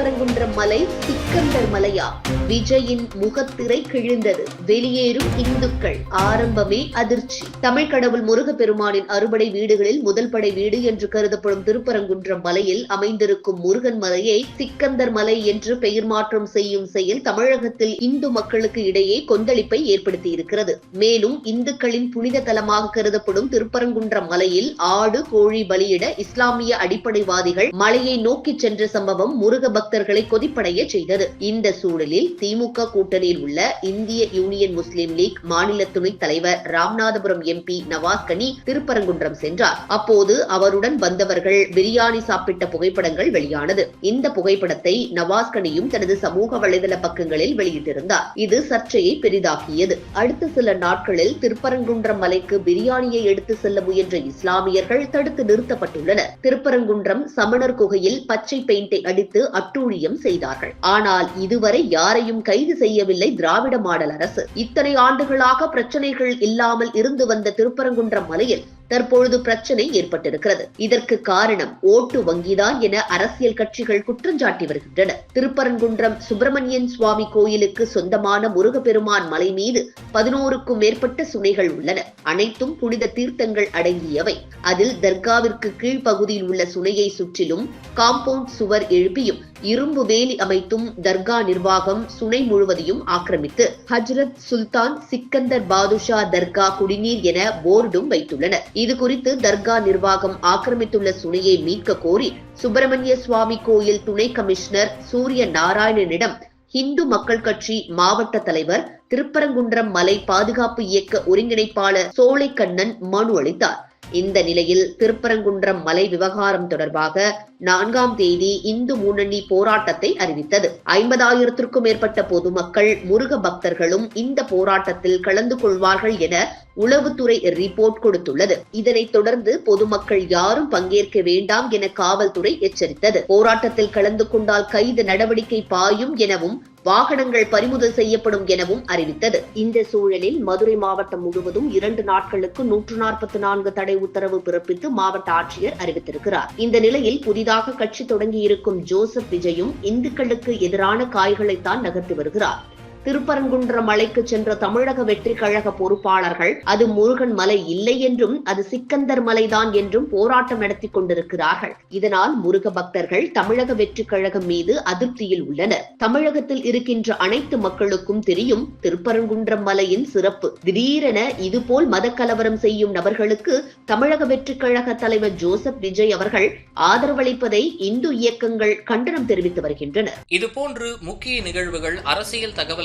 திருப்பரங்குன்றம் மலை சிக்கந்தர் மலையா. விஜயின் முகத்திரை கிழிந்தது. வெளியேறும் இந்துக்கள். ஆரம்பமே அதிர்ச்சி. தமிழ் கடவுள் முருகப்பெருமானின் அறுபடை வீடுகளில் முதல் படை வீடு என்று கருதப்படும் திருப்பரங்குன்றம் மலையில் அமைந்திருக்கும் முருகன் மலையை சிக்கந்தர் மலை என்று பெயர் மாற்றம் செய்யும் செயல் தமிழகத்தில் இந்து மக்களுக்கு இடையே கொந்தளிப்பை ஏற்படுத்தியிருக்கிறது. மேலும் இந்துக்களின் புனித தலமாக கருதப்படும் திருப்பரங்குன்றம் மலையில் ஆடு கோழி பலியிட இஸ்லாமிய அடிப்படைவாதிகள் மலையை நோக்கி சென்ற சம்பவம் முருக பக்தர்களை கொதிப்படைய செய்தது. இந்த சூழலில் திமுக கூட்டணியில் உள்ள இந்திய யூனியன் முஸ்லீம் லீக் மாநில துணைத் தலைவர் ராமநாதபுரம் எம்பி நவாஸ் கனி திருப்பரங்குன்றம் சென்றார். அப்போது அவருடன் வந்தவர்கள் பிரியாணி சாப்பிட்ட புகைப்படங்கள் வெளியானது. இந்த புகைப்படத்தை நவாஸ் கனியும் தனது சமூக வலைதள பக்கங்களில் வெளியிட்டிருந்தார். இது சர்ச்சையை பெரிதாக்கியது. அடுத்த சில நாட்களில் திருப்பரங்குன்றம் மலைக்கு பிரியாணியை எடுத்து செல்ல முயன்ற இஸ்லாமியர்கள் தடுத்து நிறுத்தப்பட்டுள்ளனர். திருப்பரங்குன்றம் சமணர் குகையில் பச்சை பெயிண்டை அடித்து அட்டூழியம் செய்தார்கள். ஆனால் இதுவரை யாரையும் கைது செய்யவில்லை திராவிட மாடல் அரசு. இத்தனை ஆண்டுகளாக பிரச்சனைகள் இல்லாமல் இருந்து வந்த திருப்பரங்குன்றம் மலையில் தற்பொழுது பிரச்சனை ஏற்பட்டிருக்கிறது. இதற்கு காரணம் ஓட்டு வங்கிதான் என அரசியல் கட்சிகள் குற்றஞ்சாட்டி வருகின்றன. திருப்பரங்குன்றம் சுப்பிரமணியன் சுவாமி கோயிலுக்கு சொந்தமான முருகப்பெருமான் மலை மீது பதினோருக்கும் மேற்பட்ட சுனைகள் உள்ளன. அனைத்தும் புனித தீர்த்தங்கள் அடங்கியவை. அதில் தர்காவிற்கு கீழ்ப்பகுதியில் உள்ள சுனையை சுற்றிலும் காம்பவுண்ட் சுவர் எழுப்பியும் இரும்பு வேலி அமைத்தும் தர்கா நிர்வாகம் சுனை முழுவதையும் ஆக்கிரமித்து ஹஜ்ரத் சுல்தான் சிக்கந்தர் பாதுஷா தர்கா குடிநீர் என போர்டும் வைத்துள்ளனர். இதுகுறித்து தர்கா நிர்வாகம் ஆக்கிரமித்துள்ள சுனையை மீட்க கோரி சுப்பிரமணிய சுவாமி கோயில் துணை கமிஷனர் சூரிய நாராயணனிடம் இந்து மக்கள் கட்சி மாவட்ட தலைவர் திருப்பரங்குன்றம் மலை பாதுகாப்பு இயக்க ஒருங்கிணைப்பாளர் சோலைக்கண்ணன் மனு அளித்தார். இந்த நிலையில் திருப்பரங்குன்றம் மலை விவகாரம் தொடர்பாக நான்காம் தேதி இந்து முன்னணி போராட்டத்தை அறிவித்தது. ஐம்பதாயிரத்திற்கும் மேற்பட்ட பொதுமக்கள் முருக பக்தர்களும் இந்த போராட்டத்தில் கலந்து கொள்வார்கள் என உளவுத்துறை ரிப்போர்ட் கொடுத்துள்ளது. இதனைத் தொடர்ந்து பொதுமக்கள் யாரும் பங்கேற்க வேண்டாம் என காவல்துறை எச்சரித்தது. போராட்டத்தில் கலந்து கொண்டால் கைது நடவடிக்கை பாயும் எனவும் வாகனங்கள் பறிமுதல் செய்யப்படும் எனவும் அறிவித்தது. இந்த சூழலில் மதுரை மாவட்டம் முழுவதும் இரண்டு நாட்களுக்கு நூற்று நாற்பத்தி நான்கு தடை உத்தரவு பிறப்பித்து மாவட்ட ஆட்சியர் அறிவித்திருக்கிறார். இந்த நிலையில் புதிதாக கட்சி தொடங்கியிருக்கும் ஜோசப் விஜயும் இந்துக்களுக்கு எதிரான காய்களைத்தான் நகர்த்தி வருகிறார். திருப்பரங்குன்ற மலைக்கு சென்ற தமிழக வெற்றி கழக பொறுப்பாளர்கள் அது முருகன் மலை இல்லை என்றும் அது சிக்கந்தர் மலைதான் என்றும் போராட்டம் நடத்தி கொண்டிருக்கிறார்கள். இதனால் முருக பக்தர்கள் தமிழக வெற்றி கழகம் மீது அதிருப்தியில் உள்ளனர். தமிழகத்தில் இருக்கின்ற அனைத்து மக்களுக்கும் தெரியும் திருப்பரங்குன்றம் மலையின் சிறப்பு. திடீரென இதுபோல் மத கலவரம் செய்யும் நபர்களுக்கு தமிழக வெற்றி கழக தலைவர் ஜோசப் விஜய் அவர்கள் ஆதரவளிப்பதை இந்து இயக்கங்கள் கண்டனம் தெரிவித்து வருகின்றனர். இதுபோன்று முக்கிய நிகழ்வுகள் அரசியல்